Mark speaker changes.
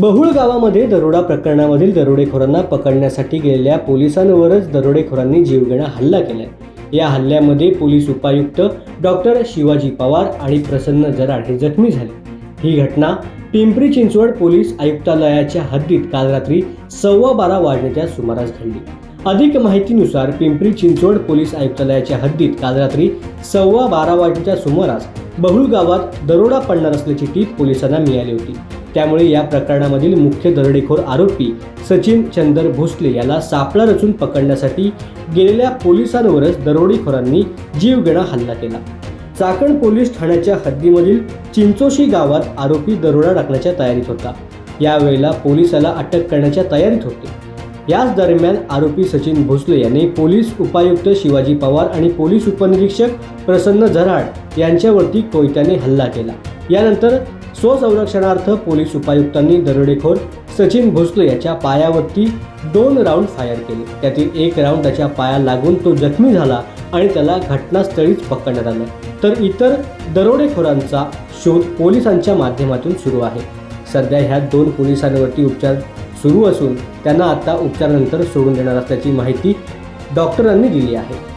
Speaker 1: बहुळ गावामध्ये दरोडा प्रकरणामधील दरोडेखोरांना पकडण्यासाठी गेलेल्या पोलिसांवरच दरोडेखोरांनी जीवघेणा हल्ला केलाय. या हल्ल्यामध्ये पोलीस उपायुक्त डॉक्टर शिवाजी पवार आणि प्रसन्न जराड हे जखमी झाले. ही घटना पिंपरी चिंचवड पोलीस आयुक्तालयाच्या हद्दीत काल रात्री सव्वा बारा वाजण्याच्या सुमारास घडली. अधिक माहितीनुसार पिंपरी चिंचवड पोलीस आयुक्तालयाच्या हद्दीत काल रात्री सव्वा बारा वाजण्याच्या सुमारास बहुळ गावात दरोडा पडणार असल्याची टीप पोलिसांना मिळाली होती. त्यामुळे या प्रकरणामधील मुख्य दरोडेखोर आरोपी सचिन चंदर भोसले याला सापळा रचून पकडण्यासाठी गेलेल्या पोलिसांवरच दरोडेखोरांनी जीवघेणा हल्ला केला. चाकण पोलीस ठाण्याच्या हद्दीमधील चिंचोशी गावात आरोपी दरोडा टाकण्याच्या तयारीत होता. यावेळेला पोलिसाला अटक करण्याच्या तयारीत होते. याच दरम्यान आरोपी सचिन भोसले यांनी पोलीस उपायुक्त शिवाजी पवार आणि पोलीस उपनिरीक्षक प्रसन्न झराड यांच्यावरती कोयत्याने हल्ला केला. यानंतर स्वसंरक्षणार्थ पोलीस उपायुक्तांनी दरोडेखोर सचिन भोसले याच्या पायावरती दोन राऊंड फायर केले. त्यातील एक राऊंड त्याच्या पाया लागून तो जखमी झाला आणि त्याला घटनास्थळीच पकडण्यात आलं. तर इतर दरोडेखोरांचा शोध पोलिसांच्या माध्यमातून सुरू आहे. सध्या ह्या दोन पोलिसांवरती उपचार सुरू असून त्यांना आता उपचारानंतर सोडून देणार असल्याची माहिती डॉक्टरांनी दिली आहे.